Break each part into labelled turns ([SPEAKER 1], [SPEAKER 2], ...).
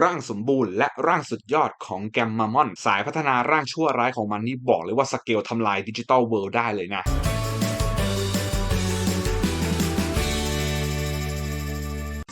[SPEAKER 1] ร่างสมบูรณ์และร่างสุดยอดของแกมมามอน สายพัฒนาร่างชั่วร้ายของมันนี่บอกเลยว่าสเกลทำลายดิจิตอลเวิลด์ได้เลยนะ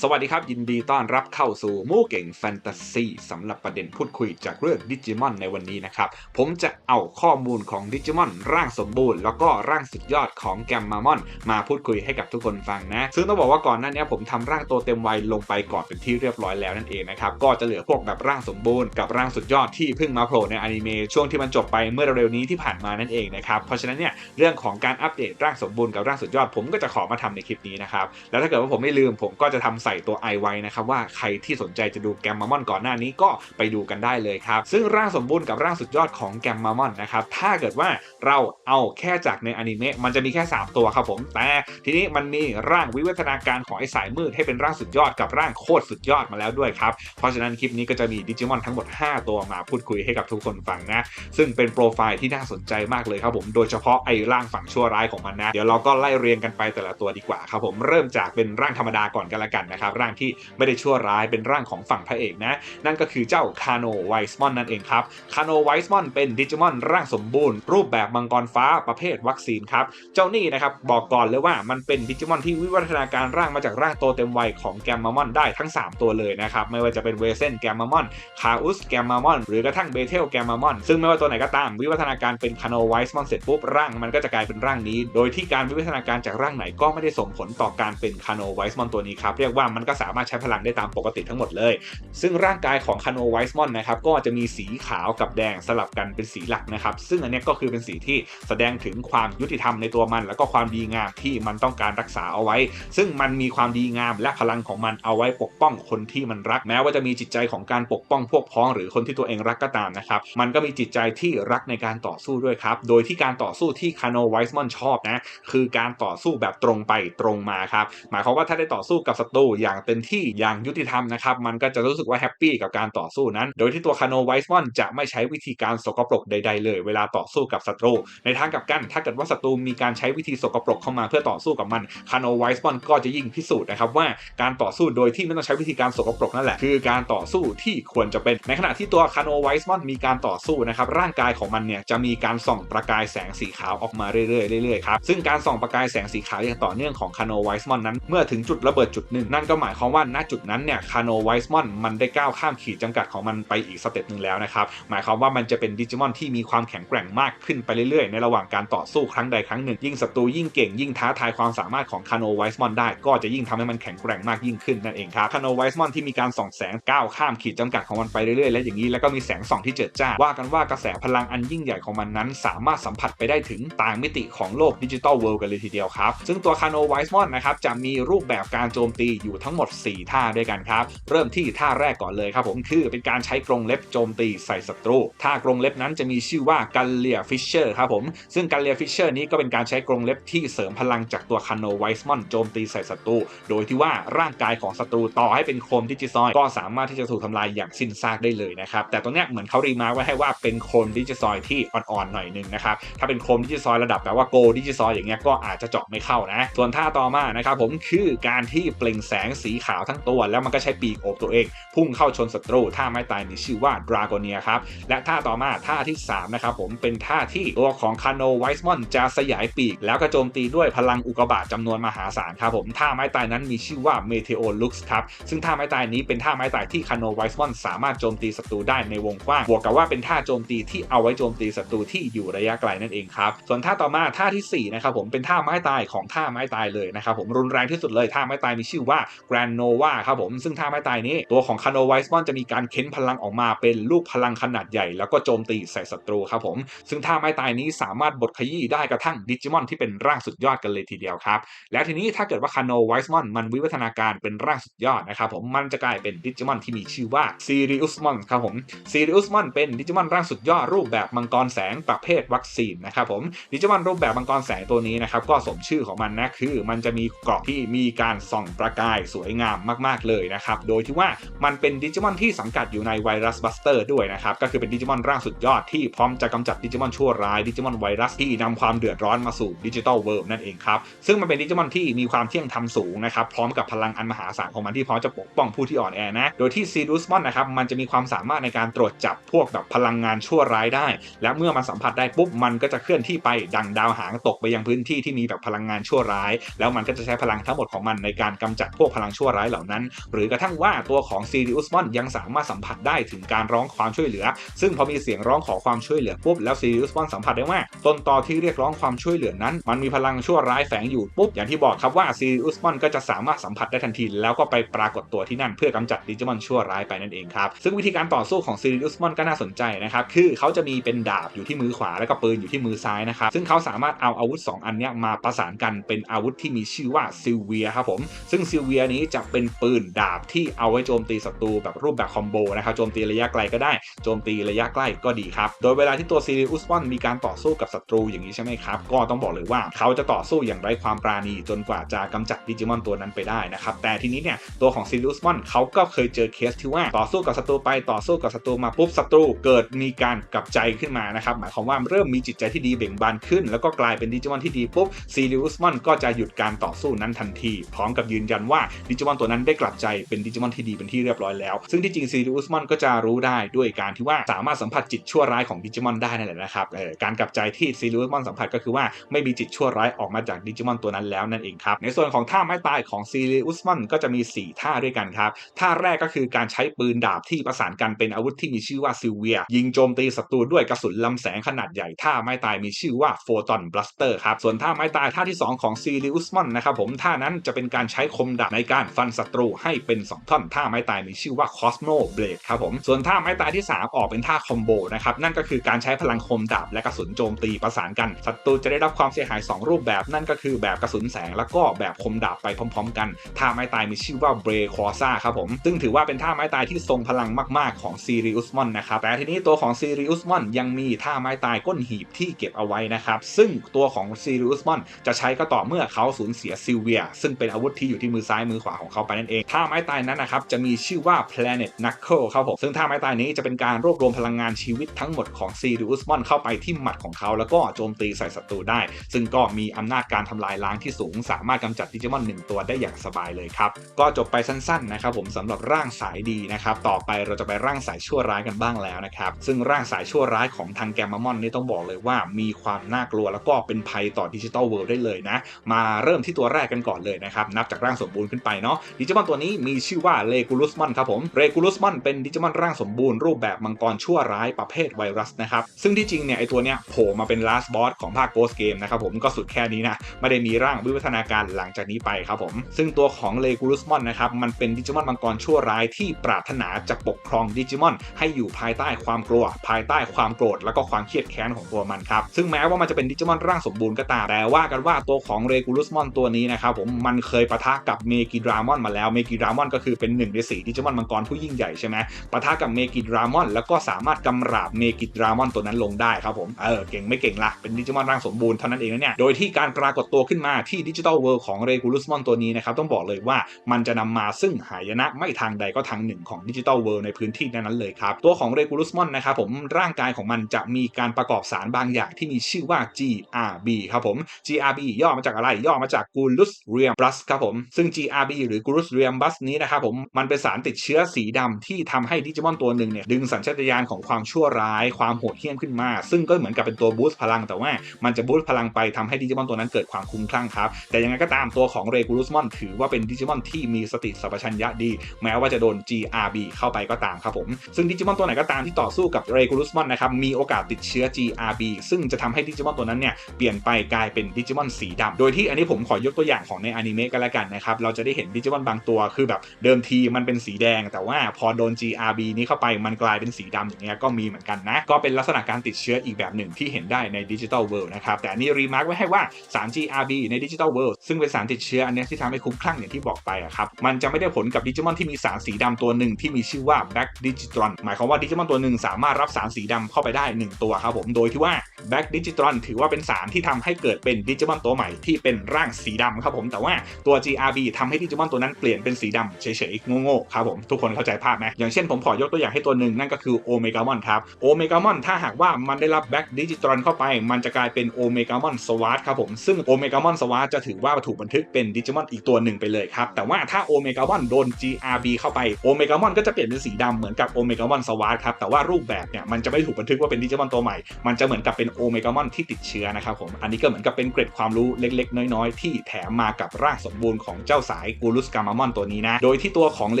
[SPEAKER 1] สวัสดีครับ ยินดีต้อนรับเข้าสู่มู่เก่งแฟนตาซีสำหรับประเด็นพูดคุยจากเรื่องดิจิมอนในวันนี้นะครับ ผมจะเอาข้อมูลของดิจิมอนร่างสมบูรณ์ แล้วก็ร่างสุดยอดของแกมมามอน มาพูดคุยให้กับทุกคนฟังนะ ซึ่งต้องบอกว่าก่อนหน้านี้ผมทำร่างตัวเต็มวัยลงไปก่อนเป็นที่เรียบร้อยแล้วนั่นเองนะครับ ก็จะเหลือพวกแบบร่างสมบูรณ์กับร่างสุดยอดที่เพิ่งมาโผล่ในอนิเมะช่วงที่มันจบไปเมื่อเร็วๆนี้ที่ผ่านมานั่นเองนะครับเพราะฉะนั้นเนี่ยเรื่องของการอัปเดตร่างสมบูรณ์กับร่างสุดยอดผมก็จะขอมาทำในคลิปนี้นะครับแล้วถ้าเกิดว่าผมไม่ลืมผมก็จะทำใส่ตัวไอไว้นะครับว่าใครที่สนใจจะดูแกมมามอนก่อนหน้านี้ก็ไปดูกันได้เลยครับ ซึ่งร่างสมบูรณ์กับร่างสุดยอดของแกมมามอนนะครับถ้าเกิดว่าเราเอาแค่จากในอนิเมะมันจะมีแค่ 3 ตัวครับผม แต่ทีนี้มันมีร่างวิวัฒนาการของไอสายมืดให้เป็นร่างสุดยอดกับร่างโคตรสุดยอดมาแล้วด้วยครับ เพราะฉะนั้นคลิปนี้ก็จะมีดิจิมอนทั้งหมด 5 ตัวมาพูดคุยให้กับทุกคนฟังนะ ซึ่งเป็นโปรไฟล์ที่น่าสนใจมากเลยครับผม โดยเฉพาะไอ้ร่างฝั่งชั่วร้ายของมันนะ เดี๋ยวเราก็ไล่เรียงกันไปแต่ละตัวดีกว่าครับผม เริ่มจากเป็นร่างธรรมดาก่อนกันละกันนะครับร่างที่ไม่ได้ชั่วร้ายเป็นร่างของฝั่งพระเอกนะ นั่นก็คือเจ้าคาโนไวส์มอนนั่นเองครับคาโนไวส์มอนเป็นดิจิมอนร่างสมบูรณ์ รูปแบบมังกรฟ้าประเภทวัคซีนครับ เจ้านี่นะครับบอกก่อนเลยว่ามันเป็นดิจิมอนที่วิวัฒนาการร่างมาจากร่างโตเต็มวัยของแกมมามอนได้ทั้ง 3 ตัวเลยนะครับไม่ว่าจะเป็นเวเซนแกมมามอนคาอุสแกมมามอนหรือกระทั่งเบเทลแกมมามอนซึ่งไม่ว่าตัวไหนก็ตามวิวัฒนาการเป็นคาโนไวส์มอนเสร็จปุ๊บร่างมันก็จะกลายเป็นร่างนี้ โดยที่การวิวัฒนาการจากร่างไหนก็ไม่ได้ส่งผลต่อการเป็นคาโนไวส์มอนตัวนี้ครับเรียกว่ามันก็สามารถใช้พลังได้ตามปกติทั้งหมดเลย ซึ่งร่างกายของคาโนไวส์มอนนะครับก็จะมีสีขาวกับแดงสลับกันเป็นสีหลักนะครับ ซึ่งอันนี้ก็คือเป็นสีที่แสดงถึงความยุติธรรมในตัวมัน แล้วก็ความดีงามที่มันต้องการรักษาเอาไว้ ซึ่งมันมีความดีงามและพลังของมันเอาไว้ปกป้องคนที่มันรักแม้ว่าจะมีจิตใจของการปกป้องพวกพ้องหรือคนที่ตัวเองรักก็ตามนะครับ มันก็มีจิตใจที่รักในการต่อสู้ด้วยครับ โดยที่การต่อสู้ที่คาโนไวส์มอนชอบนะ คือการต่อสู้แบบตรงไปตรงมาครับ หมายความว่าถ้าได้ต่อสู้กับศัตรูอย่างเต็มที่อย่างยุติธรรมนะครับมันก็จะรู้สึกว่าแฮปปี้กับการต่อสู้นั้น โดยที่ตัวคาโนไวส์มอนจะไม่ใช้วิธีการสกปรกใด ๆ เลย เวลาต่อสู้กับศัตรู ในทางกลับกัน ถ้าเกิดว่าศัตรูมีการใช้วิธีสกปรกเข้ามาเพื่อต่อสู้กับมันคาโนไวส์มอนก็จะยิ่งพิสูจน์นะครับว่าการต่อสู้โดยที่ไม่ต้องใช้วิธีการสกปรกนั่นแหละคือการต่อสู้ที่ควรจะเป็นในขณะที่ตัวคาโนไวส์มอนมีการต่อสู้นะครับร่างกายของมันเนี่ยจะมีการส่องประกายแสงสีขาวออกมาเรื่อยๆเรื่อยๆครับซึ่งการส่องประกายแสงสีขาวอย่างต่อเนื่องของคาโนไวส์มอนนั้นเมื่อถึงจุดระเบิดจุดหนึ่งนั่นก็หมายความว่าณจุดนั้นเนี่ยคาโนไวส์มอนมันได้ก้าวข้ามขีดจำกัดของมันไปอีกสเต็ปหนึ่งแล้วนะครับ หมายความว่ามันจะเป็นดิจิมอนที่มีความแข็งแกร่งมากขึ้นไปเรื่อยๆ ในระหว่างการต่อสู้ครั้งใดครั้งหนึ่ง ยิ่งศัตรูยิ่งเก่งยิ่งท้าทายความสามารถของคาโนไวส์มอนได้ ก็จะยิ่งทำให้มันแข็งแกร่งมากยิ่งขึ้นนั่นเองครับคาโนไวส์มอนที่มีการส่องแสงก้าวข้ามขีดจำกัดของมันไปเรื่อยๆและอย่างนี้แล้วก็มีแสงส่องที่เจิดจ้าว่ากันว่ากระแสพลังอันยิ่งใหญ่ของมันนั้น สามารถสัมผัสไปได้ถึงต่างมิติของโลกดิจิตอลเวิลด์กันเลยทีเดียวครับซึ่งตัวคาโนไวส์มอนนะครับจะมีรูปแบบการโจมตีอยู่ทั้งหมด 4 ท่าด้วยกันครับ เริ่มที่ท่าแรกก่อนเลยครับผมคือเป็นการใช้กรงเล็บโจมตีใส่ศัตรู ท่ากรงเล็บนั้นจะมีชื่อว่ากัลเลียฟิชเชอร์ครับผม ซึ่งกัลเลียฟิชเชอร์นี้ก็เป็นการใช้กรงเล็บที่เสริมพลังจากตัวคาโนไวส์มอนโจมตีใส่ศัตรู โดยที่ว่าร่างกายของศัตรูต่อให้เป็นโครนดิจิซอย ก็สามารถที่จะถูกทำลายอย่างสิ้นซากได้เลยนะครับ แต่ตรงเนี้ยเหมือนเขารีมาร์คไว้ให้ว่าเป็นโครนดิจิซอยที่อ่อนๆหน่อยนึงนะครับ ถ้าเป็นโครนดิจิซอยระดับแบบว่าโกดิจิซอยอย่างเงี้ยก็อาจจะเจาะไม่เข้านะ ส่วนท่าต่อมานะครับผมคือการที่เปล่งแสงสีขาวทั้งตัว แล้วมันก็ใช้ปีกโอบตัวเอง พุ่งเข้าชนศัตรูท่าไม้ตายมีชื่อว่าดราโกเนียครับ และท่าต่อมาท่าที่ 3 นะครับผมเป็นท่าที่ตัวของคาโนไวส์มอนจะสยายปีก แล้วก็โจมตีด้วยพลังอุกกาบาตจำนวนมหาศาลครับผมท่าไม้ตายนั้นมีชื่อว่าเมเทโอลุกส์ครับซึ่งท่าไม้ตายนี้เป็นท่าไม้ตายที่คาโนไวส์มอนสามารถโจมตีศัตรูได้ในวงกว้างบวกกับว่าเป็นท่าโจมตีที่เอาไว้โจมตีศัตรูที่อยู่ระยะไกลนั่นเองครับส่วนท่าต่อมาท่าที่4นะครับผมเป็นท่าไม้ตายของท่าไม้ตายเลยนะครับผมรุนแรงที่สุดเลยท่าไม้ตายมีชื่อว่า Grand Nova ครับผมซึ่งท่าไม้ตายนี้ตัวของคาโนไวส์มอนจะมีการเค้นพลังออกมาเป็นลูกพลังขนาดใหญ่ แล้วก็โจมตีใส่ศัตรูครับผม ซึ่งท่าไม้ตายนี้สามารถบดขยี้ได้กระทั่งดิจิมอนที่เป็นร่างสุดยอดกันเลยทีเดียวครับ แล้วทีนี้ถ้าเกิดว่าคาโนไวส์มอนมันวิวัฒนาการเป็นร่างสุดยอดนะครับผมมันจะกลายเป็นดิจิมอนที่มีชื่อว่าซีริอุสมอนครับผมซีริอุสมอนเป็นดิจิมอนร่างสุดยอดรูปแบบมังกรแสงประเภทวัคซีนนะครับผมดิจิมอนรูปแบบมังกรแสงตัวนี้นะครับก็สมชื่อของมันนะคือ มันจะมีเกราะที่มีการส่องประกายสวยงามมากๆเลยนะครับ โดยที่ว่ามันเป็นดิจิมอนที่สังกัดอยู่ในไวรัสบัสเตอร์ด้วยนะครับ ก็คือเป็นดิจิมอนร่างสุดยอดที่พร้อมจะกำจัดดิจิมอนชั่วร้ายดิจิมอนไวรัสที่นำความเดือดร้อนมาสู่ดิจิทัลเวิลด์นั่นเองครับ ซึ่งมันเป็นดิจิมอนที่มีความเที่ยงธรรมสูงนะครับพร้อมกับพลังอันมหาศาลของมันที่พร้อมจะปกป้องผู้ที่อ่อนแอนะ โดยที่ซีดูสมอนนะครับมันจะมีความสามารถในการตรวจจับพวกแบบพลังงานชั่วร้ายได้ และเมื่อมันสัมผัสได้ปุ๊บมันก็จะเคลื่อนที่ไปดังดาวหางตกไปยังพื้นที่ที่มีแบบพลังงานชั่วร้าย แล้วมันก็จะใช้พลังทั้งหมดของมันในการกำจัดพวกพลังชั่วร้ายเหล่านั้น หรือกระทั่งว่าตัวของซีริอุสมอนยังสามารถสัมผัสได้ถึงการร้องความช่วยเหลือ ซึ่งพอมีเสียงร้องขอความช่วยเหลือปุ๊บแล้วซีริอุสมอนสัมผัสได้ว่าต้นตอที่เรียกร้องความช่วยเหลือนั้น มันมีพลังชั่วร้ายแฝงอยู่ปุ๊บอย่างที่บอกครับว่าซีริอุสมอนก็จะสามารถสัมผัสได้ทันที แล้วก็ไปปรากฏตัวที่นั่นเพื่อกำจัดดิจิมอนชั่วร้ายไปนั่นเองครับซึ่งวิธีการต่อสู้ของซีริอุสมอนก็น่าสนใจนะครับคือเขาจะมีเป็นดาบอยู่ที่มือขวาแล้วก็ปืนอยู่ที่มือซ้ายนะครับซึ่งเขาสามารถเอาอาวุธ 2 อันนี้มาประสานกันเป็นอาวุธที่มีชื่อว่าซิลเวียครับผมซึ่งซิลเวียนี้จะเป็นปืนดาบที่เอาไว้โจมตีศัตรูแบบรูปแบบคอมโบนะครับโจมตีระยะไกลก็ได้โจมตีระยะใกล้ก็ดีครับ โดยเวลาที่ตัวซีริอุสมอนมีการต่อสู้กับศัตรูอย่างนี้ใช่ไหมครับ ก็ต้องบอกเลยว่าเขาจะต่อสู้อย่างไร้ความปราณีจนกว่าจะกำจัดดิจิมอนตัวนั้นไปได้นะครับ แต่ทีนี้เนี่ยตัวของซีริอุสมอนเขาก็เคยเจอเคสที่ว่าต่อสู้กับศัตรูไปต่อสู้กับศัตรูมาปุ๊บศัตรูเกิดมีการกลับใจขึ้นมานะครับหมายความว่าเริ่มมีจิตใจที่ดีเบ่งบานขึ้น แล้วก็กลายเป็นดิจิมอนที่ดีปุ๊บซีริอุสมอนก็จะหยุดการต่อสู้นั้นทันที พร้อมกับยืนยันว่าดิจิมอนตัวนั้นได้กลับใจเป็นดิจิมอนที่ดีเป็นที่เรียบร้อยแล้ว ซึ่งที่จริงซีริอุสมอนก็จะรู้ได้ด้วยการที่ว่าสามารถสัมผัสจิตชั่วร้ายของดิจิมอนได้นั่นแหละนะครับการกลับใจที่ซีริอุสมอนสัมผัสก็คือว่าไม่มีจิตชั่วร้ายออกมาจากดิจิมอนตัวนั้นแล้วนั่นเองครับในส่วนของท่าไม้ตายของซีริอุสมอนก็จะมี 4 ท่าด้วยกันครับท่าแรกก็คือการใช้ปืนดาบที่ประสานกันเป็นอาวุธที่มีชื่อว่าซิลเวีย ยิงโจมตีศัตรูด้วยกระสุนลำแสงขนาดใหญ่ท่าไม้ตายมีชื่อว่าโฟตอนบลัสเตอร์ครับส่วนท่าไม้ตายท่าที่ 2 ของซีริอุสมอนนะครับผมท่านั้นจะเป็นการใช้คมดาบในการฟันศัตรูให้เป็น 2 ท่อนท่าไม้ตายมีชื่อว่าคอสโมเบลดครับผมส่วนท่าไม้ตายที่ 3 ออกเป็นท่าคอมโบนะครับนั่นก็คือการใช้พลังคมดาบและกระสุนโจมตีประสานกันศัตรูจะได้รับความเสียหาย 2 รูปแบบนั่นก็คือแบบกระสุนแสงแล้วก็แบบคมดาบไปพร้อม ๆ กันท่าไม้ตายมีชื่อว่าเบรคอซ่าครับผมซึ่งถือว่าเป็นท่าไม้ตายที่ทรงพลังมากๆของซีริอุสมอนนะครับแต่ทีนี้ตัวของซีริอุสมอนยังมีท่าไม้ตายก้นหีบที่เก็บเอาไว้นะครับซึ่งตัวของซีริอุสมอนจะใช้ก็ต่อเมื่อเขาสูญเสียซิลเวีย ซึ่งเป็นอาวุธที่อยู่ที่มือซ้ายมือขวาของเขาไปนั่นเองท่าไม้ตายนั้นนะครับจะมีชื่อว่า Planet Knuckle ครับผมซึ่งท่าไม้ตายนี้จะเป็นการรวบรวมพลังงานชีวิตทั้งหมดของซีริอุสมอนเข้าไปที่หมัดของเขาแล้วก็โจมตีใส่ศัตรูได้ ซึ่งก็มีอำนาจการทำลายล้างที่สูง สามารถกำจัดดิจิมอนหนึ่งตัวได้อย่างสบายเลยครับก็จบไปสั้นๆนะครับผมสำหรับร่างสายดีนะครับต่อไปเราจะไปร่างสายชั่วร้ายกันบ้างแล้วนะครับซึ่งร่างสายชั่วร้ายของทางแกมมามอนนี่ต้องบอกเลยว่ามีความน่ากลัวแล้วก็เป็นภัยต่อดิจิตอลเวิลด์ได้เลยนะมาเริ่มที่ตัวแรกกันก่อนเลยนะครับนับจากร่างสมบูรณ์ขึ้นไปเนาะดิจิมอนตัวนี้มีชื่อว่าเลกูลุสมอนครับผมเลกูลุสมอนเป็นดิจิมอนร่างสมบูรณ์รูปแบบมังกรชั่วร้ายประเภทไวรัสนะครับซึ่งที่จริงเนี่ยไอตัวเนี้ยโผล่มาเป็นลาสบอสของภาคโกสเกมนะครับผมก็สุดแค่นี้นะไม่ได้มีร่างวิวัฒนาการหลังจากนี้ไปครับผมซึ่งตัวของเลกูลุสมอนนะครับมันเป็นดิจิมอนมังกรชั่วร้ายที่ปรารถนาจะปกครองดิจิมอน ให้อยู่ภายใต้ความกลัว ภายใต้ความโกรธแล้วก็ความเครียดแค้นของตัวมันครับซึ่งแม้ว่ามันจะเป็นดิจิมอนร่างสมบูรณ์ก็ตามแต่ว่ากันว่าตัวของเรกูลุสมอนตัวนี้นะครับผมมันเคยปะทะกับเมกิดรามอนมาแล้วเมกิดรามอนก็คือเป็นหนึ่งในสี่ดิจิมอนมังกรผู้ยิ่งใหญ่ใช่ไหมปะทะกับเมกิดรามอน แล้วก็สามารถกำราบเมกิดรามอนตัวนั้นลงได้ครับผม เออ เก่งไม่เก่งละเป็นดิจิมอนร่างสมบูรณ์เท่านั้นเองนะเนี่ย โดยที่การปรากฏตัวขึ้นมาที่ดิจิทัลเวิลด์ของเรกูลุสมอนตัวนี้นะครับ ต้องบอกเลยว่ามันจะนำมาซึ่งหายนะไม่ทางใดก็ทางหนึ่งของดิจิทัลเวิลด์ในพื้นที่นั้นเลยครับ ตัวของเรกูลุสมอนนะครับผมร่างกายของมันจะมีการประกอบสารบางอย่างที่มีชื่อว่า GRB ครับผม GRB ย่อมาจากอะไรย่อมาจาก g u l u s r i u m b u s ครับผมซึ่ง GRB หรือ g u l u s r i u m b u s นี้นะครับผมมันเป็นสารติดเชื้อสีดำที่ทำให้ดิจิมอนตัวหนึ่งเนี่ยดึงสัญชาตญาณของความชั่วร้าย ความโหดเหี้ยมขึ้นมา ซึ่งก็เหมือนกับเป็นตัวบูสต์พลังแต่ว่ามันจะบูสต์พลังไปทำให้ดิจิมอนตัวนั้นเกิดความคุ้มคลั่งครับ แต่ยังไงก็ตามตัวของเรกูลุสมอนถือว่าเป็นดิจิมอนที่มีสติสัมปชัญญะดี แม้ว่าจะโดน GRB เข้าไปก็ตามครับผมซึ่งดิจิมอนตัวไหนก็ตามที่ต่อสู้กับเรกูลุสมอนนะครับมีโอกาสติดเชื้อ GRB ซึ่งจะทำให้ดิจิมอนตัวนั้นเนี่ยเปลี่ยนไปกลายเป็นดิจิมอนสีดำโดยที่อันนี้ผมขอยกตัวอย่างของในอนิเมะกันแล้วกันนะครับเราจะได้เห็นดิจิมอนบางตัวคือแบบเดิมทีมันเป็นสีแดง แต่ว่าพอโดน GRB นี้เข้าไปมันกลายเป็นสีดำอย่างเงี้ยก็มีเหมือนกันนะ ก็เป็นลักษณะการติดเชื้ออีกแบบหนึ่งที่เห็นได้ในดิจิทัลเวิลด์นะครับ แต่อันนี้รีมาร์กไว้ให้ว่าสาร GRB ในดิจิทัลเวิลด์ซึ่งเป็นสารติดเชื้ออันเนี้ยที่ทำให้คุ้มคลั่งอย่างที่บอกไปอะครับมันจะไม่ได้ผลกับดิจิมอนที่มีสารสีดำตัวหนึ่งที่มีชื่อว่า Back Digitron หมายความว่าดิจิมอนตัวหนึ่งสามารถรับสารสีดำเข้าไปได้ 1 ตัวครับผมโดยที่ว่า Back Digitron ถือว่าเป็นสารที่ทำให้เกิดเป็นดิจิมอนตัวใหม่ที่เป็นร่างสีดำครับผมแต่ว่าตัว GRB ทำให้ดิจิมอนตัวนั้นเปลี่ยนเป็นสีดำเฉยๆโง่ๆครับผมทุกคนเข้าใจภาพไหมอย่างเช่นผมขอยกตัวอย่างให้ตัวหนึ่งนั่นก็คือโอเมกามอนครับโอเมกามอนถ้าหากว่ามันได้รับแบ็กดิจิตรอนเข้าไป มันจะกลายเป็นโอเมกามอนสวาร์ครับผมซึ่งโอเมกามอนสวาร์จะถือว่าถูกบันทึกเป็นดิจิมอนอีกตัวหนึ่งไปเลยครับแต่ว่าถ้าโอเมกามอนโดน GRB เข้าไปโอเมกามอนก็จะเปลี่ยนเป็นสีดำเหมือนกับโอเมกามอนสวาร์ครับแต่ว่ารูปแบบเนี่ยมันจะไม่ถูกบันทึกว่าเป็นดิจิมอนตัวใหม่มันจะเหมือนกับเป็นโอเมกามอนที่ติดเชื้อนะครับผมอันนี้ก็เหมือนกับเป็นเกร็ดความรู้เล็กๆ น้อยๆ ที่แถมมากับร่างสมบูรณ์ของเจ้าสายกูรุสกามามอนตัวนี้นะ โดยที่ตัวของเล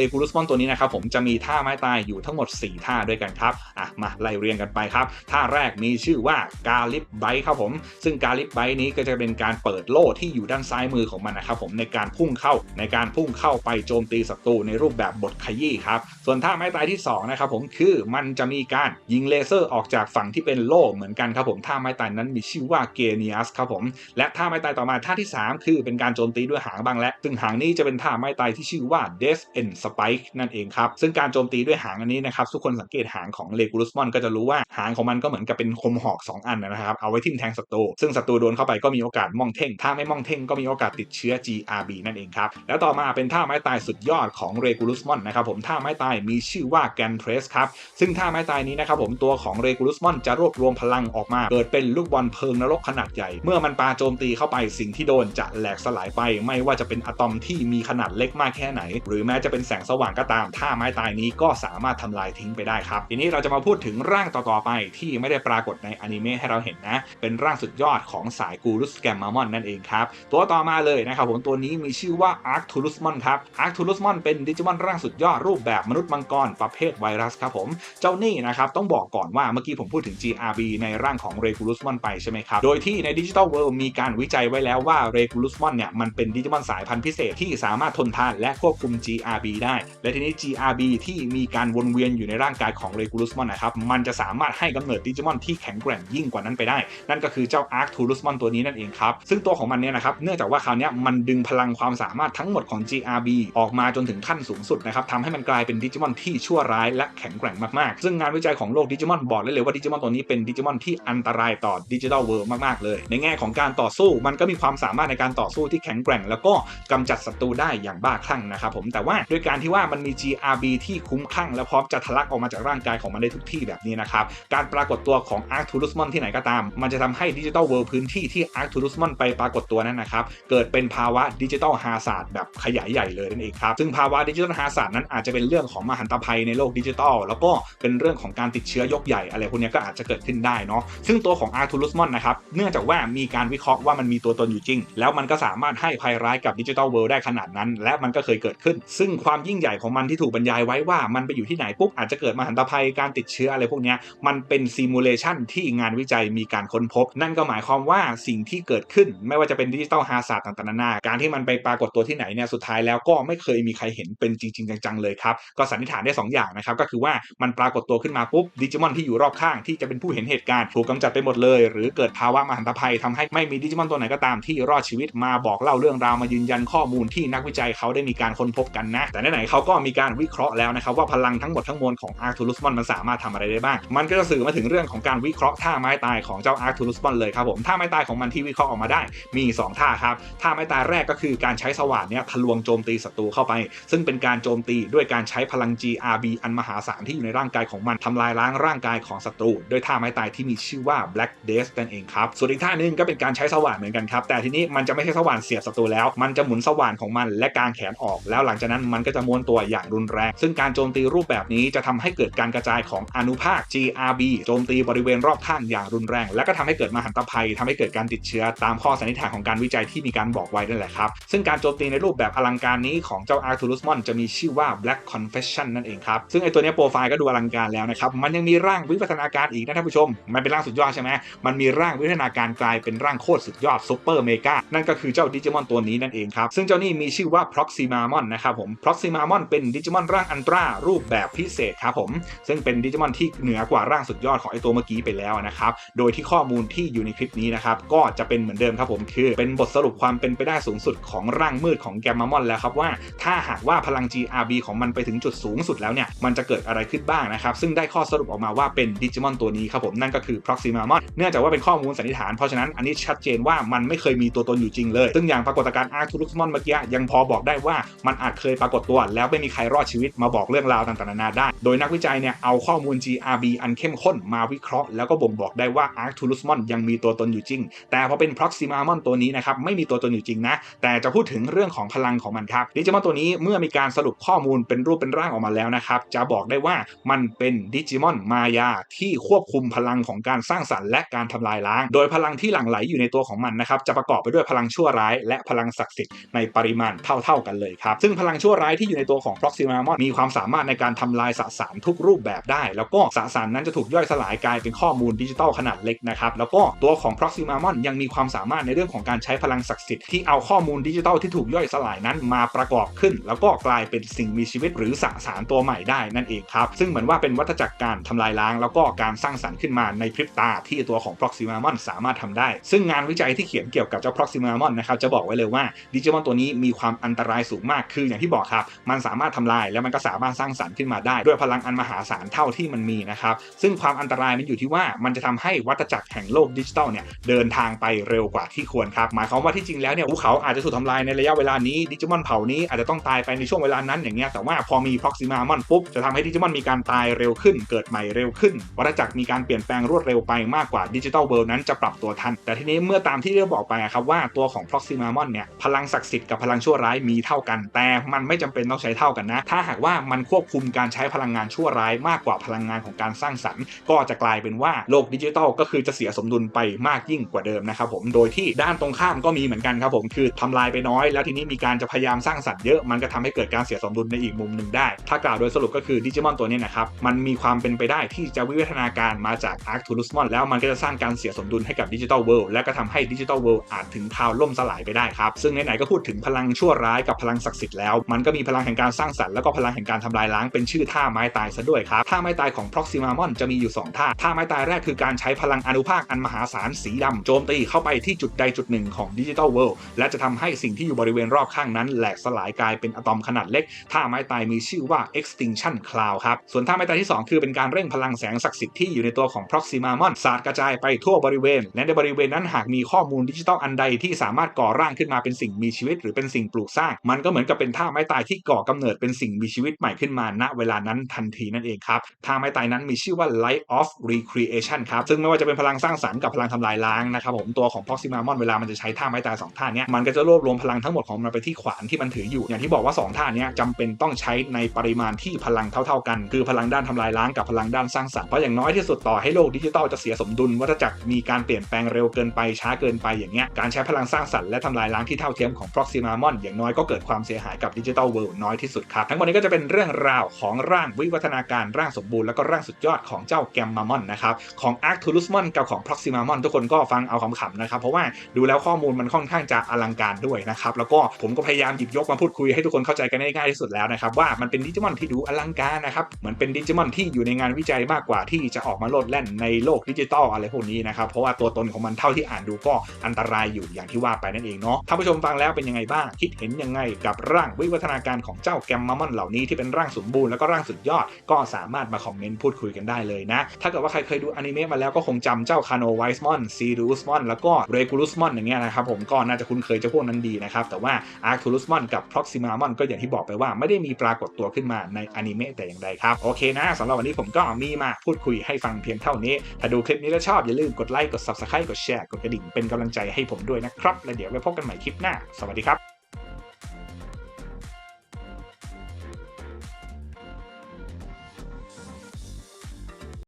[SPEAKER 1] กูรุสมอนตัวนี้นะครับผมจะมีท่าไม้ตายอยู่ทั้งหมด 4 ท่าด้วยกันครับอะมาไล่เรียงกันไปครับ ท่าแรกมีชื่อว่ากาลิปไบครับผม ซึ่งกาลิปไบนี้ก็จะเป็นการเปิดโล่ที่อยู่ด้านซ้ายมือของมันนะครับผมในการพุ่งเข้าในการพุ่งเข้าไปโจมตีศัตรูในรูปแบบบทขยี้ครับ ส่วนท่าไม้ตายที่2นะครับผมคือมันจะมีการยิงเลเซอร์ออกจากฝั่งที่เป็นโล่เหมือนกันครับผมท่าไม้ตายนั้นมีชื่อว่าเกเนียสครับผมและท่าไม้ตายต่อมาท่าที่ 3 คือเป็นการโจมตีด้วยหางบางและซึ่งหางนี้จะเป็นท่าไม้ตายที่ชื่อว่า Death and Spike นั่นเองครับ ซึ่งการโจมตีด้วยหางอันนี้นะครับ ทุกคนสังเกตหางของเลกูรุสมอนก็จะรู้ว่าหางของมันก็เหมือนกับเป็นคมหอก 2 อันนะครับ เอาไว้ทิ่มแทงศัตรู ซึ่งศัตรูโดนเข้าไปก็มีโอกาสมองเท่ง ถ้าไม่มองเท่งก็มีโอกาสติดเชื้อ GRB นั่นเองครับ แล้วต่อมาเป็นท่าไม้ตายสุดยอดของเรกูรุสมอนนะครับผม ท่าไม้ตายมีชื่อว่าแกนเทรสครับ ซึ่งท่าไม้ตายนี้นะครับผม ตัวของเรกูรุสมอนจะรวบรวมพลังออกมา เกิดเป็นลูกบอลเพลิงนรกขนาดใหญ่ เมื่อมันปาโจมตีเข้าไปสิ่งที่โดนจะแหลกสลายไป ไม่ว่าจะเป็นอะตอมที่มีขนาดเล็กมากแค่ไหน หรือแม้จะเป็นแสงสว่างก็ตามท่าไม้ตายนี้ก็สามารถทำลายทิ้งไปได้ครับ ทีนี้เราจะมาพูดถึงร่างต่อๆไปที่ไม่ได้ปรากฏในอนิเมะให้เราเห็นนะ เป็นร่างสุดยอดของสายกูรุสแกมมามอนนั่นเองครับ ตัวต่อมาเลยนะครับผมตัวนี้มีชื่อว่าอาร์คทูรุสมอนครับอาร์คทูรุสมอนเป็นดิจิมอนร่างสุดยอดรูปแบบมนุษย์มังกรประเภทไวรัสครับผม เจ้านี่นะครับต้องบอกก่อนว่าเมื่อกี้ผมพูดถึง GRB ในร่างของเรกูรุสมอนไปใช่ไหมครับ โดยที่ในดิจิทัลเวิลด์มีการวิจัยไว้แล้วว่าเรกูรุสมอนเนี่ยมันเป็นดิจิมอนสายพันธุ์พิเศษที่สามารถทนทานและควบคุม GRB ได้ และทีนี้ GRB ที่มีการวนเวียนอยู่ในร่างกายของเรกูรุสมอนนะครับ มันจะสามารถให้กำเนิดดิจิมอนที่แข็งแกร่งยิ่งกว่านั้นไปได้ นั่นก็คือเจ้าอาร์คทูรุสมอนตัวนี้นั่นเองครับ ซึ่งตัวของมันเนี่ยนะครับ เนื่องจากว่าคราวนี้มันดึงพลังความสามารถทั้งหมดของ GRB ออกมาจนถึงขั้นสูงสุดนะครับทำให้มันกลายเป็นดิจิมอนที่ชั่วร้ายและแข็งแกร่งมากๆ ซึ่งงานวิจัยของโลกดิจิมอนบอกได้เลยว่าดิจิมอนตัวนี้เป็นดิจิมอนที่อันตรายต่อดิจิทัลเวิลด์มากๆเลย ในแง่ของการต่อสู้มันก็มีความสามารถในการต่อสู้ที่แข็งแกร่ง แล้วก็กำจัดศัตรูได้อย่างบ้าคลั่งนะครับผมแต่ว่าด้วยการที่ว่ามันมี GRB ที่คุ้มคลั่งและพร้อมจะทะลักออกมาจากร่างกายของมันได้ทุกที่แบบนี้นะครับการปรากฏตัวของ a r c t u r u s m o n ที่ไหนก็ตาม มันจะทำให้ดิจิทัลเวิลด์พื้นที่ที่ a r c t u r u s m o n ไปปรากฏตัวนั้นนะครับเกิดเป็นภาวะดิจิทัลฮาซาร์ดแบบขยายใหญ่เลยนั่นเองครับซึ่งภาวะดิจิทัลฮาซาร์ดนั้นอาจจะเป็นเรื่องของมหันตภัยในโลกดิจิทัลแล้วก็เป็นเรื่องของการติดเชื้อยกใหญ่อะไรพวกนี้ก็อาจจะเกิดขึ้นได้เนาะซึ่งตัวของ a r c t u r u s m o n นะครับเนื่องจากว่ามีการวิเคราะห์ว่ามันมีตัวตนอยู่จริง แล้วมันก็สามารถให้ภัยร้ายกับดิจิทัลเวิลด์ได้ขนาดนั้น และมันก็เคยเกิดขึ้น ซึ่งความยิ่งใหญ่ของมันที่ถูกบรรยายไว้ว่ามันไปอยู่ที่ไหนปุ๊บอาจจะเกิดมหันตภัยการติดเชื้ออะไรพวกนี้มันเป็นซิมูเลชันที่งานวิจัยมีการค้นพบ นั่นก็หมายความว่าสิ่งที่เกิดขึ้น ไม่ว่าจะเป็นดิจิทัลฮาซาร์ดต่างๆนานาการที่มันไปปรากฏตัวที่ไหนเนี่ยสุดท้ายแล้วก็ไม่เคยมีใครเห็นเป็นจริง ๆ จังๆเลยครับก็สันนิษฐานได้ 2 อย่างนะครับก็คือว่ามันปรากฏตัวขึ้นมาปุ๊บดิจิมอนที่อยู่รอบข้างที่จะเป็นผู้เห็นเหตุการณ์ถูกกาจัดไปหมดเลย หรือเกิดภาวะมหันตภัยทำให้ไม่มีดิจิมอนตัวไหนก็ตามที่รอดชีวิตมาบอกเล่าเรื่องราวมายืนยันข้อมูลที่นักวิจัยเขาได้มีการค้นพบกันนะ แต่ไหนๆเขาก็มีการวิเคราะห์แล้วนะครับว่าพลังทั้งหมดทั้งมวลของอาร์ทูรุสมอนมันสามารถทำอะไรได้บ้าง มันก็จะสื่อมาถึงเรื่องของการวิเคราะห์ท่าไม้ตายของเจ้าอาร์ทูรุสมอนเลยครับผมท่าไม้ตายของมันที่วิเคราะห์ออกมาได้มี 2 ท่าครับท่าไม้ตายแรกก็คือการใช้สว่านเนี่ยทะลวงโจมตีศัตรูเข้าไป ซึ่งเป็นการโจมตีด้วยการใช้พลัง GRB อันมหาศาลที่อยู่ในร่างกายของมันทำลายล้างร่างกายของศัตรูด้วยท่าไม้ตายที่มีชื่อว่า Black Death นั่นเองครับส่วนอีกท่านึงก็เป็นการใช้สว่านเหมือนกันครับแต่ทีนี้มันจะไม่ใช่สว่านเสียบศัตรูแล้ว มันจะหมุนสว่านของมันและกางแขนออก แล้วหลังจากนั้นมันก็จะม้วนตัวอย่างรุนแรง ซึ่งการโจมตีรูปแบบนี้จะทำให้เกิดการกระจายของอนุภาค GRB โจมตีบริเวณรอบข้างอย่างรุนแรง และก็ทำให้เกิดมหันตภัยทำให้เกิดการติดเชื้อตามข้อสันนิษฐานของการวิจัยที่มีการบอกไว้นั่นแหละครับ ซึ่งการโจมตีในรูปแบบอลังการนี้ของเจ้า Arcturus Mon จะมีชื่อว่า Black Confession นั่นเองครับ ซึ่งไอตัวนี้โปรไฟล์ก็ดูอลังการแล้วนะครับ มันยังมีร่างวิวัฒนาการอีกนะท่านผู้ชม มันเป็นร่างสุดยอดใช่ไหมมันมีร่างวิวัฒนาการกลายเป็นร่างโคตรสุดยอดซุปเปอร์เมกานั่นก็คือเจ้าดิจิมอนตัวนี้นั่นเองครับซึ่งเจ้านี่มีชื่อว่า Proximamon นะครับผม Proximamon เป็นดิจิมอนร่างอันตรารูปแบบพิเศษครับผม ซึ่งเป็นดิจิมอนที่เหนือกว่าร่างสุดยอดของไอตัวเมื่อกี้ไปแล้วนะครับ โดยที่ข้อมูลที่อยู่ในคลิปนี้นะครับ ก็จะเป็นเหมือนเดิมครับผม คือเป็นบทสรุปความเป็นไปได้สูงสุดของร่างมืดของแกมมามอนแล้วครับว่า ถ้าหากว่าพลัง GRB ของมันไปถึงจุดสูงสุดแล้วเนี่ย มันจะเกิดอะไรขึ้นบ้างนะครับ ซึ่งได้ข้อสรุปออกมาว่าเป็นดิจิมอนตัวนี้ครับผม นั่นก็คือ Proximamon เนื่องจากว่าเป็นข้อมูลสันนิษฐาน เพราะฉะนั้นอันนี้ชัดเจนว่ามันไม่เคยมีตัวตนอยู่จริงเลย ซึ่งอย่างปรากฏการณ์ Arcturus Mon เมื่อกี้ยยังพอบอกได้ว่ามันอาจเคยปรากฏตัวแล้วไม่มีใครรอดชีวิตมาบอกเรื่องราวต่างๆนานาได้ โดยนักวิจัยเนี่ยเอาข้อมูล GRB อันเข้มข้นมาวิเคราะห์แล้วก็บ่งบอกได้ว่า Arcturusmon ยังมีตัวตนอยู่จริง แต่พอเป็น Proximamon ตัวนี้นะครับไม่มีตัวตนอยู่จริงนะ แต่จะพูดถึงเรื่องของพลังของมันครับดิจิมอนตัวนี้เมื่อมีการสรุปข้อมูลเป็นรูปเป็นร่างออกมาแล้วนะครับจะบอกได้ว่ามันเป็นดิจิมอนมายาที่ควบคุมพลังของการสร้างสรรค์และการทำลายล้าง โดยพลังที่หลั่งไหลอยู่ในตัวของมันนะครับจะประกอบไปด้วยพลังชั่วร้าย และพลังศักดิ์สิทธิ์ในปริมาณเท่า ๆกันเลยครับ ซึ่งพลังชั่วร้ายที่อยู่ในตัวของ Proximamon มีความสามารถในการทำลายสสารทุกรูปแบบได้ แล้วก็สสารนั้นจะถูกย่อยสลายกลายเป็นข้อมูลดิจิตอลขนาดเล็กนะครับ แล้วก็ตัวของ Proximamon ยังมีความสามารถในเรื่องของการใช้พลังศักดิ์สิทธิ์ที่เอาข้อมูลดิจิตอลที่ถูกย่อยสลายนั้นมาประกอบขึ้น แล้วก็กลายเป็นสิ่งมีชีวิตหรือสสารตัวใหม่ได้นั่นเองครับ ซึ่งเหมือนว่าเป็นวัฏจักรการทำลายล้าง แล้วก็การสร้างสรรค์ขึ้นมาในพริบตาที่ตัวของ Proximamon สามารถทำได้ ซึ่งงานวิจัยที่เขียนเกี่ยวกับเจ้า Proximamon นะครับจะบอกไว้เลยว่าดิจิมอนตัวนี้มีความอันตรายสูงมากคืออย่างที่บอกครับ มันสามารถทำลายแล้วมันก็สามารถสร้างสรรค์ขึ้นมาได้ ด้วยพลังอันมหาศาลเท่าที่มันมีนะครับ ซึ่งความอันตรายมันอยู่ที่ว่ามันจะทำให้วัฏจักรแห่งโลกดิจิตอลเนี่ยเดินทางไปเร็วกว่าที่ควรครับหมายความว่าที่จริงแล้วเนี่ยภูเขาอาจจะถูกทำลายในระยะเวลานี้ดิจิมอนเผ่านี้อาจจะต้องตายไปในช่วงเวลานั้นอย่างเงี้ยแต่ว่าพอมี Proximamon ปุ๊บจะทำให้ดิจิมอนมีการตายเร็วขึ้น เกิดใหม่เร็วขึ้นวัฏจักรมีการเปลี่ยนแปลงรวดเร็วไปมากกว่าดิจิตอลเวิลด์นั้นจะปรับตัวทัน แต่ทีนี้เมื่อตามที่เรียบอกไปครับว่าตัวของ Proximamon เนี่ยพลังศักดิ์สิทธิ์กับพลังชั่วร้ายมีเท่ากัน แต่มันไม่จำเป็นต้องใช้เท่ากันนะ ถ้าหากว่ามันควบคุมการใช้พลังงานชั่วร้ายมากกว่าพลังงานของการสร้างสรรค์ ก็จะกลายเป็นว่าโลกดิจิทัลก็คือจะเสียสมดุลไปมากยิ่งกว่าเดิมนะครับผมโดยที่ด้านตรงข้ามก็มีเหมือนกันครับผมคือทำลายไปน้อย แล้วทีนี้มีการจะพยายามสร้างสรรค์เยอะมันก็ทำให้เกิดการเสียสมดุลในอีกมุมหนึ่งได้ ถ้ากล่าวโดยสรุปก็คือดิจิมอนตัวนี้นะครับมันมีความเป็นไปได้ที่จะวิวัฒนาการมาจาก Arcturusmon แล้วมันก็จะสร้างการเสียสมดุลให้กับดิจิทัลเวิลด์และก็ทำให้ดิจิทัลเวิลด์อาจถึงคราวล่มสลายไปได้ครับซึ่งไหนๆก็พูดถึงพลัลังชั่วร้ายกับพลังศักดิ์สิทธิ์แล้ว มันก็มีพลังแห่งการสร้างสรรค์แล้วก็พลังแห่งการทำลายล้างเป็นชื่อท่าไม้ตายซะด้วยครับ ท่าไม้ตายของ Proximamon จะมีอยู่ 2 ท่า ท่าไม้ตายแรกคือการใช้พลังอนุภาคอันมหาศาลสีดำโจมตีเข้าไปที่จุดใดจุดหนึ่งของดิจิทัลเวิลด์และจะทำให้สิ่งที่อยู่บริเวณรอบข้างนั้น แหลกสลายกลายเป็นอะตอมขนาดเล็ก ท่าไม้ตายมีชื่อว่า extinction cloud ครับ ส่วนท่าไม้ตายที่ 2 คือเป็นการเร่งพลังแสงศักดิ์สิทธิ์ที่อยู่ในตัวของ Proximamon สาดกระจายไปทั่วบริเวณ และในบริเวณนั้นหากมีข้อมูลดิจิทัลอันใดที่สามารถก่อร่างขึ้นมาเป็นสิ่งมีชีวิตหรือเป็นสิ่งปลูกสร้าง มันก็เหมือนกับเป็นท่าไม้ตายที่ก่อกำเนิดเป็นสิ่งมีชีวิตใหม่ขึ้นมาณเวลานั้นทันทีนั่นเองครับท่าไม้ตายนั้นมีชื่อว่า light of recreation ครับซึ่งไม่ว่าจะเป็นพลังสร้างสรรค์กับพลังทำลายล้างนะครับผมตัวของ Proximamon เวลามันจะใช้ท่าไม้ตายสองท่านี้มันก็จะรวบรวมพลังทั้งหมดของมันไปที่ขวานที่มันถืออยู่ อย่างที่บอกว่า 2 ท่านี้จำเป็นต้องใช้ในปริมาณที่พลังเท่าๆกัน คือพลังด้านทำลายล้างกับพลังด้านสร้างสรรค์เพราะอย่างน้อยที่สุดต่อให้โลกดิจิตอลจะเสียสมดุลวัฏจักรมีการเปลี่ยนแปลงเร็วเกินไปช้าเกินไปอย่างเงี้ยการใช้พลังสร้างสรรค์และทำลายล้างที่เท่าเทียมของ Proximamon อย่างน้อยก็เกิดความเสียหายกับดิจิตอลเวิลด์น้อยที่สุดครับ ทั้งหมดนี้ก็จะเป็นเรื่องราวของร่างวิวัฒนาการร่างสมบูรณ์แล้วก็ร่างสุดยอดของเจ้าแกมมามอนนะครับของ Arcturusmon กับของ Proximamon ทุกคนก็ฟังเอาขำๆนะครับเพราะว่าดูแล้วข้อมูลมันค่อนข้างจะอลังการด้วยนะครับแล้วก็ผมก็พยายามหยิบยกมาพูดคุยให้ทุกคนเข้าใจกันง่ายที่สุดแล้วนะครับว่ามันเป็นดิจิมอนที่ดูอลังการนะครับเหมือนเป็นดิจิมอนที่อยู่ในงานวิจัยมากกว่าที่จะออกมาโลดแล่นในโลกดิจิตอลอะไรพวกนี้นะครับเพราะว่าตัวตนของมันเท่าที่อ่านดูก็อันตรายอยู่อย่างที่ว่าไปนั่นเองเนาะท่านผู้ชมฟังแล้วเป็นยังไงบ้างคิดเห็นยังไงกับร่างวิวัฒนาการของเจ้าแกมมามอนเหล่านี้ที่เป็นร่างสมบูรณ์แล้วก็ร่างสุดยอด ก็สามารถมาคอมเมนต์พูดคุยกันได้เลยนะ ถ้าเกิดว่าใครเคยดูอนิเมะมาแล้วก็คงจำเจ้าคาโนไวส์มอนซีรูสมอนแล้วก็เรกูลุสมอนอย่างเงี้ยนะครับผมก็น่าจะคุ้นเคยเจ้าพวกนั้นดีนะครับแต่ว่าอาร์คูลุสมอนกับ Proximamon ก็อย่างที่บอกไปว่าไม่ได้มีปรากฏตัวขึ้นมาในอนิเมะแต่อย่างใดครับโอเคนะสำหรับวันนี้ผมก็มีมาพูดคุยให้ฟังเพียงเท่านี้ ถ้าดูคลิปนี้แล้วชอบอย่าลืมกดไลค์กด Subscribe กดแชร์กดกระดิ่งเป็นกำลังใจให้ผมด้วยนะครับ และเดี๋ยวไปพบกันใหม่คลิปหน้า สวัสดีครับ